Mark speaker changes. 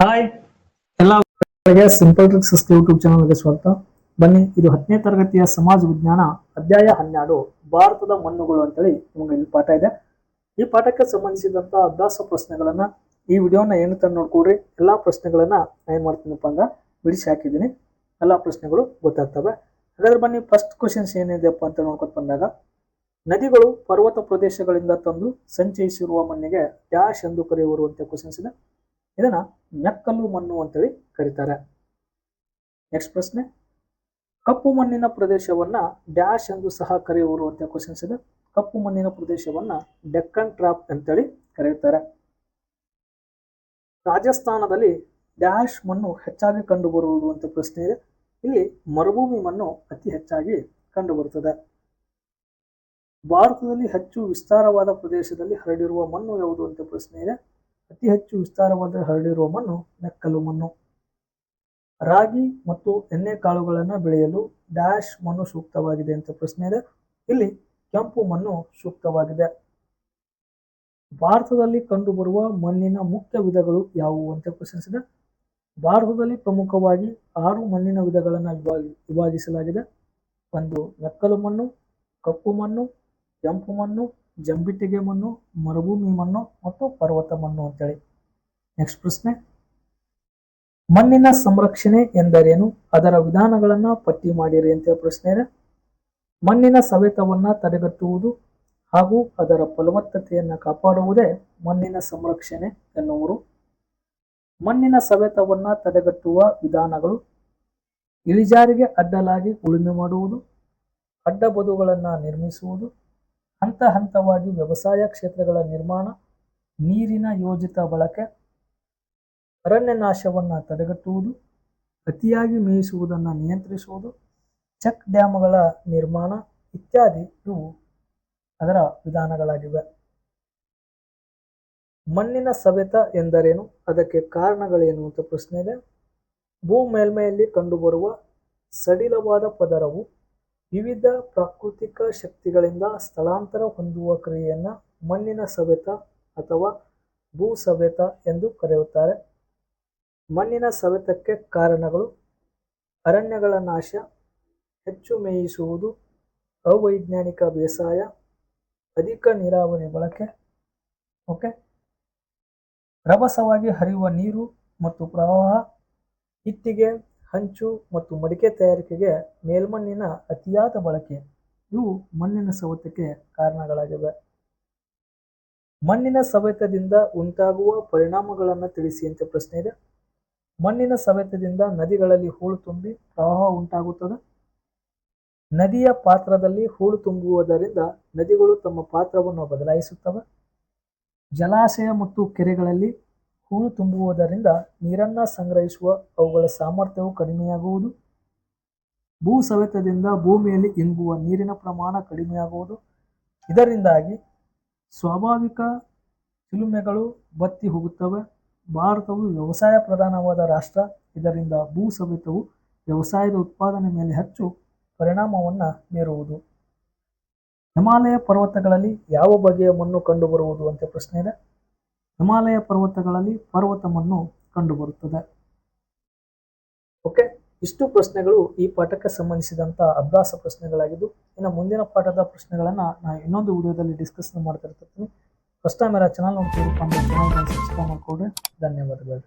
Speaker 1: Hi ಎಲ್ಲ simple tricks YouTube ಚಾನಲ್ಗೆ ಸ್ವಾಗತ. ಬನ್ನಿ, ಇದು ಹತ್ತನೇ ತರಗತಿಯ ಸಮಾಜ ವಿಜ್ಞಾನ ಅಧ್ಯಾಯ ಹನ್ನೆರಡು, ಭಾರತದ ಮಣ್ಣುಗಳು ಅಂತೇಳಿ ನಿಮಗೆ ಇಲ್ಲಿ ಪಾಠ ಇದೆ. ಈ ಪಾಠಕ್ಕೆ ಸಂಬಂಧಿಸಿದಂತ ಅಭ್ಯಾಸ ಪ್ರಶ್ನೆಗಳನ್ನ ಈ ವಿಡಿಯೋನ ಏನು ತಂದು ನೋಡ್ಕೊಡ್ರಿ ಎಲ್ಲಾ ಪ್ರಶ್ನೆಗಳನ್ನ ನಾ ಏನ್ ಮಾಡ್ತೀನಪ್ಪ ಅಂದ್ರೆ ಬಿಡಿಸಿ ಹಾಕಿದ್ದೀನಿ. ಎಲ್ಲಾ ಪ್ರಶ್ನೆಗಳು ಗೊತ್ತಾಗ್ತವೆ. ಹಾಗಾದ್ರೆ ಬನ್ನಿ ಫಸ್ಟ್ ಕ್ವಶನ್ಸ್ ಏನಿದೆಯಪ್ಪ ಅಂತ ನೋಡ್ಕೊಂಡು ಬಂದಾಗ, ನದಿಗಳು ಪರ್ವತ ಪ್ರದೇಶಗಳಿಂದ ತಂದು ಸಂಚಯಿಸಿರುವ ಮಣ್ಣಿಗೆ ಡ್ಯಾಶ್ ಎಂದು ಕರೆಯುವರು ಅಂತ ಕ್ವಶನ್ಸ್ ಇದೆ. ಇದನ್ನ ಮೆಕ್ಕಲು ಮಣ್ಣು ಅಂತೇಳಿ ಕರೀತಾರೆ. ನೆಕ್ಸ್ಟ್ ಪ್ರಶ್ನೆ. ಕಪ್ಪು ಮಣ್ಣಿನ ಪ್ರದೇಶವನ್ನ ಡ್ಯಾಶ್ ಎಂದು ಸಹ ಕರೆಯುವರು ಅಂತ ಕ್ವಶನ್ಸ್ ಇದೆ. ಕಪ್ಪು ಮಣ್ಣಿನ ಪ್ರದೇಶವನ್ನ ಡೆಕ್ಕನ್ ಟ್ರಾಪ್ ಅಂತೇಳಿ ಕರೆಯುತ್ತಾರೆ ರಾಜಸ್ಥಾನದಲ್ಲಿ ಡ್ಯಾಶ್ ಮಣ್ಣು ಹೆಚ್ಚಾಗಿ ಕಂಡುಬರುವುದು ಅಂತ ಪ್ರಶ್ನೆ ಇದೆ. ಇಲ್ಲಿ ಮರುಭೂಮಿ ಮಣ್ಣು ಅತಿ ಹೆಚ್ಚಾಗಿ ಕಂಡುಬರುತ್ತದೆ. ಭಾರತದಲ್ಲಿ ಹೆಚ್ಚು ವಿಸ್ತಾರವಾದ ಪ್ರದೇಶದಲ್ಲಿ ಹರಡಿರುವ ಮಣ್ಣು ಯಾವುದು ಅಂತ ಪ್ರಶ್ನೆ ಇದೆ. ಅತಿ ಹೆಚ್ಚು ವಿಸ್ತಾರವಾದ ಹರಡಿರುವ ಮಣ್ಣು ಮೆಕ್ಕಲು ಮಣ್ಣು, ರಾಗಿ ಮತ್ತು ಎಣ್ಣೆ ಕಾಳುಗಳನ್ನು ಬೆಳೆಯಲು ಡ್ಯಾಶ್ ಮಣ್ಣು ಸೂಕ್ತವಾಗಿದೆ ಅಂತ ಪ್ರಶ್ನೆ ಇದೆ. ಇಲ್ಲಿ ಕೆಂಪು ಮಣ್ಣು ಸೂಕ್ತವಾಗಿದೆ. ಭಾರತದಲ್ಲಿ ಕಂಡುಬರುವ ಮಣ್ಣಿನ ಮುಖ್ಯ ವಿಧಗಳು ಯಾವುವು ಅಂತ ಪ್ರಶ್ನಿಸಿದೆ ಭಾರತದಲ್ಲಿ ಪ್ರಮುಖವಾಗಿ ಆರು ಮಣ್ಣಿನ ವಿಧಗಳನ್ನು ವಿಭಾಗಿ, ವಿಭಾಗಿಸಲಾಗಿದೆ. ಒಂದು ಮೆಕ್ಕಲು ಮಣ್ಣು, ಕಪ್ಪು ಮಣ್ಣು, ಕೆಂಪು ಮಣ್ಣು ಜಂಬಿಟ್ಟಿಗೆ ಮಣ್ಣು ಮರುಭೂಮಿ ಮಣ್ಣು ಮತ್ತು ಪರ್ವತ ಮಣ್ಣು ಅಂತೇಳಿ. ನೆಕ್ಸ್ಟ್ ಪ್ರಶ್ನೆ. ಮಣ್ಣಿನ ಸಂರಕ್ಷಣೆ ಎಂದರೇನು? ಅದರ ವಿಧಾನಗಳನ್ನ ಪಟ್ಟಿ ಮಾಡಿರಿ ಅಂತ ಪ್ರಶ್ನೆ ಇದೆ. ಮಣ್ಣಿನ ಸವೆತವನ್ನ ತಡೆಗಟ್ಟುವುದು ಹಾಗೂ ಅದರ ಫಲವತ್ತತೆಯನ್ನ ಕಾಪಾಡುವುದೇ ಮಣ್ಣಿನ ಸಂರಕ್ಷಣೆ ಎನ್ನುವರು. ಮಣ್ಣಿನ ಸವೆತವನ್ನ ತಡೆಗಟ್ಟುವ ವಿಧಾನಗಳು. ಇಳಿಜಾರಿಗೆ ಅಡ್ಡಲಾಗಿ ಉಳುಮೆ ಮಾಡುವುದು. ಅಡ್ಡ ಅಡ್ಡಬದುಗಳನ್ನು ನಿರ್ಮಿಸುವುದು. ಹಂತ ಹಂತವಾಗಿ ವ್ಯವಸಾಯ ಕ್ಷೇತ್ರಗಳ ನಿರ್ಮಾಣ, ನೀರಿನ ಯೋಜಿತ ಬಳಕೆ ಅರಣ್ಯ ನಾಶವನ್ನು ತಡೆಗಟ್ಟುವುದು, ಅತಿಯಾಗಿ ಮೇಯಿಸುವುದನ್ನು ನಿಯಂತ್ರಿಸುವುದು, ಚೆಕ್ ಡ್ಯಾಮ್ಗಳ ನಿರ್ಮಾಣ ಇತ್ಯಾದಿ ಇವು ಅದರ ವಿಧಾನಗಳಾಗಿವೆ. ಮಣ್ಣಿನ ಸವೆತ ಎಂದರೇನು? ಅದಕ್ಕೆ ಕಾರಣಗಳೇನು ಅಂತ ಪ್ರಶ್ನೆ ಇದೆ. ಭೂ ಮೇಲ್ಮೈಯಲ್ಲಿ ಕಂಡುಬರುವ ಸಡಿಲವಾದ ಪದರವು ವಿವಿಧ ಪ್ರಾಕೃತಿಕ ಶಕ್ತಿಗಳಿಂದ ಸ್ಥಳಾಂತರ ಹೊಂದುವ ಕ್ರಿಯೆಯನ್ನು ಮಣ್ಣಿನ ಸವೆತ ಅಥವಾ ಭೂ ಸವೆತ ಎಂದು ಕರೆಯುತ್ತಾರೆ. ಮಣ್ಣಿನ ಸವೆತಕ್ಕೆ ಕಾರಣಗಳು ಅರಣ್ಯಗಳ ನಾಶ, ಹೆಚ್ಚು ಮೇಯಿಸುವುದು, ಅವೈಜ್ಞಾನಿಕ ಬೇಸಾಯ, ಅಧಿಕ ನೀರಾವರಿ ಬಳಕೆ, ಓಕೆ? ರಭಸವಾಗಿ ಹರಿಯುವ ನೀರು ಮತ್ತು ಪ್ರವಾಹ, ಇಟ್ಟಿಗೆ ಹಂಚು ಮತ್ತು ಮಡಿಕೆ ತಯಾರಿಕೆಗೆ ಮೇಲ್ಮಣ್ಣಿನ ಅತಿಯಾದ ಬಳಕೆ. ಇವು ಮಣ್ಣಿನ ಸವೆತಕ್ಕೆ ಕಾರಣಗಳಾಗಿವೆ. ಮಣ್ಣಿನ ಸವೆತದಿಂದ ಉಂಟಾಗುವ ಪರಿಣಾಮಗಳನ್ನು ತಿಳಿಸಿ ಅಂತ ಪ್ರಶ್ನೆ ಇದೆ. ಮಣ್ಣಿನ ಸವೆತದಿಂದ ನದಿಗಳಲ್ಲಿ ಹೂಳು ತುಂಬಿ ಪ್ರವಾಹ ಉಂಟಾಗುತ್ತದೆ. ನದಿಯ ಪಾತ್ರದಲ್ಲಿ ಹೂಳು ತುಂಬುವುದರಿಂದ ನದಿಗಳು ತಮ್ಮ ಪಾತ್ರವನ್ನು ಬದಲಾಯಿಸುತ್ತವೆ. ಜಲಾಶಯ ಮತ್ತು ಕೆರೆಗಳಲ್ಲಿ ಹೂಳು ತುಂಬುವುದರಿಂದ ನೀರನ್ನ ಸಂಗ್ರಹಿಸುವ ಅವುಗಳ ಸಾಮರ್ಥ್ಯವು ಕಡಿಮೆಯಾಗುವುದು. ಭೂ ಸವೆತದಿಂದ ಭೂಮಿಯಲ್ಲಿ ಇಂಗುವ ನೀರಿನ ಪ್ರಮಾಣ ಕಡಿಮೆಯಾಗುವುದು. ಇದರಿಂದಾಗಿ ಸ್ವಾಭಾವಿಕ ಚಿಲುಮೆಗಳು ಬತ್ತಿ ಹೋಗುತ್ತವೆ. ಭಾರತವು ವ್ಯವಸಾಯ ಪ್ರಧಾನವಾದ ರಾಷ್ಟ್ರ. ಇದರಿಂದ ಭೂ ಸವೆತವು ವ್ಯವಸಾಯದ ಉತ್ಪಾದನೆ ಮೇಲೆ ಹೆಚ್ಚು ಪರಿಣಾಮವನ್ನು ಬೀರುವುದು. ಹಿಮಾಲಯ ಪರ್ವತಗಳಲ್ಲಿ ಯಾವ ಬಗೆಯ ಮಣ್ಣು ಕಂಡುಬರುವುದು ಅಂತ ಪ್ರಶ್ನೆ ಇದೆ. ಹಿಮಾಲಯ ಪರ್ವತಗಳಲ್ಲಿ ಪರ್ವತವನ್ನು ಕಂಡುಬರುತ್ತದೆ. ಓಕೆ, ಇಷ್ಟು ಪ್ರಶ್ನೆಗಳು ಈ ಪಾಠಕ್ಕೆ ಸಂಬಂಧಿಸಿದಂತ ಅಭ್ಯಾಸ ಪ್ರಶ್ನೆಗಳಾಗಿದ್ದು, ಇನ್ನು ಮುಂದಿನ ಪಾಠದ ಪ್ರಶ್ನೆಗಳನ್ನ ನಾನು ಇನ್ನೊಂದು ವಿಡಿಯೋದಲ್ಲಿ ಡಿಸ್ಕಸ್ ಮಾಡ್ತಾ ಇರ್ತೀನಿ. ಫಸ್ಟ್ ಟೈಮ್ ಚಾನಲ್ ನೋಡ್ತೀವಿ ಚಾನಲ್ ಸಬ್ಸ್ಕ್ರೈಬ್ ಮಾಡಿಕೊಡ್ರಿ ಧನ್ಯವಾದಗಳು.